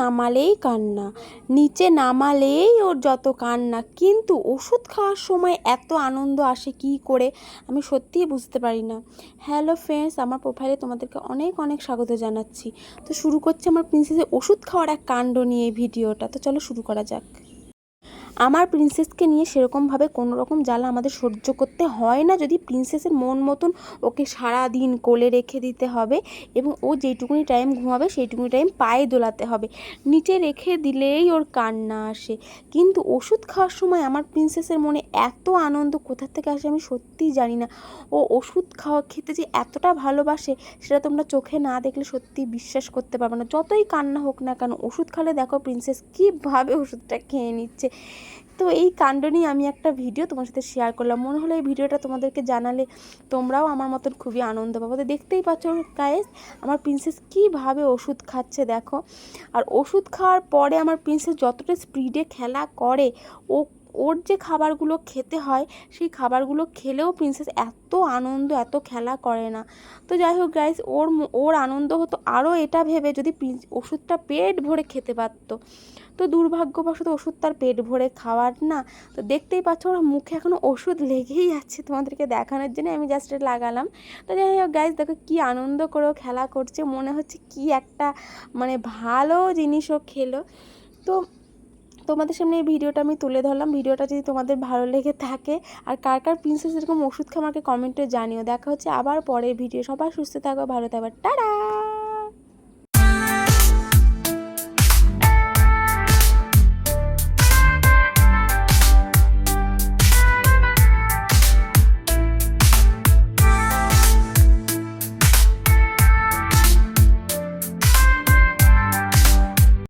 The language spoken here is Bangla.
নামালেই কান্না। নিচে নামালেই ওর যত কান্না। কিন্তু ওষুধ খাওয়ার সময় এত আনন্দ আসে কি করে, আমি সত্যিই বুঝতে পারি না। হ্যালো ফ্রেন্ডস, আমার প্রোফাইলে তোমাদেরকে অনেক অনেক স্বাগত জানাচ্ছি। তো শুরু করছি আমার প্রিন্সেসের ওষুধ খাওয়ার এক কাণ্ড নিয়ে ভিডিওটা। তো চলো শুরু করা যাক। আমার প্রিন্সেসকে নিয়ে সেরকমভাবে কোনো রকম জ্বালা আমাদের সহ্য করতে হয় না। যদি প্রিন্সেসের মন মতন ওকে সারা দিন কোলে রেখে দিতে হবে এবং ও যেইটুকুনি টাইম ঘুমাবে সেইটুকুনি টাইম পায়ে দোলাতে হবে। নিচে রেখে দিলেই ওর কান্না আসে। কিন্তু ওষুধ খাওয়ার সময় আমার প্রিন্সেসের মনে এত আনন্দ কোথা থেকে আসে আমি সত্যিই জানি না। ও ওষুধ খাওয়া খেতে যে এতটা ভালোবাসে সেটা তোমরা চোখে না দেখলে সত্যি বিশ্বাস করতে পারবে না। যতই কান্না হোক না কেন, ওষুধ খালে দেখো প্রিন্সেস কীভাবে ওষুধটা খেয়ে নিচ্ছে। তো এই কাণ্ড নিয়ে আমি একটা ভিডিও তোমার সাথে শেয়ার করলাম। মনে হলো এই ভিডিওটা তোমাদেরকে জানালে তোমরাও আমার মতন খুবই আনন্দ পাবো। তো দেখতেই পাচ্ছ গায়েস আমার প্রিন্সেস কীভাবে ওষুধ খাচ্ছে দেখো। আর ওষুধ খাওয়ার পরে আমার প্রিন্সেস যতটা স্পিডে খেলা করে, ও ওর যে খাবারগুলো খেতে হয়, সেই খাবারগুলো খেলেও প্রিন্সেস এত আনন্দ, এত খেলা করে না। তো যাই হোক গাইস ওর ওর আনন্দ হতো আরও এটা ভেবে যদি ওষুধটা পেট ভরে খেতে পারতো। তো দুর্ভাগ্যবশত ওষুধ তার পেট ভরে খাওয়ার না। তো দেখতেই পাচ্ছ ওর মুখে এখনও ওষুধ লেগেই আছে তোমাদেরকে দেখানোর জন্য, আমি জাস্ট লাগালাম। তো যাই হোক গাইজ দেখো কী আনন্দ করে ও খেলা করছে, মনে হচ্ছে কি একটা মানে ভালো জিনিসও খেলো। তো তোমাদের সামনে এই ভিডিওটা আমি তুলে ধরলাম। ভিডিওটা যদি তোমাদের ভালো লেগে থাকে আর কার কার প্রিন্সেস এরকম ওষুধ খামাকে কমেন্টে জানিও। দেখা হচ্ছে আবার পরে ভিডিও সবাই সুস্থ থাকো, ভালো থাকবে টাটা!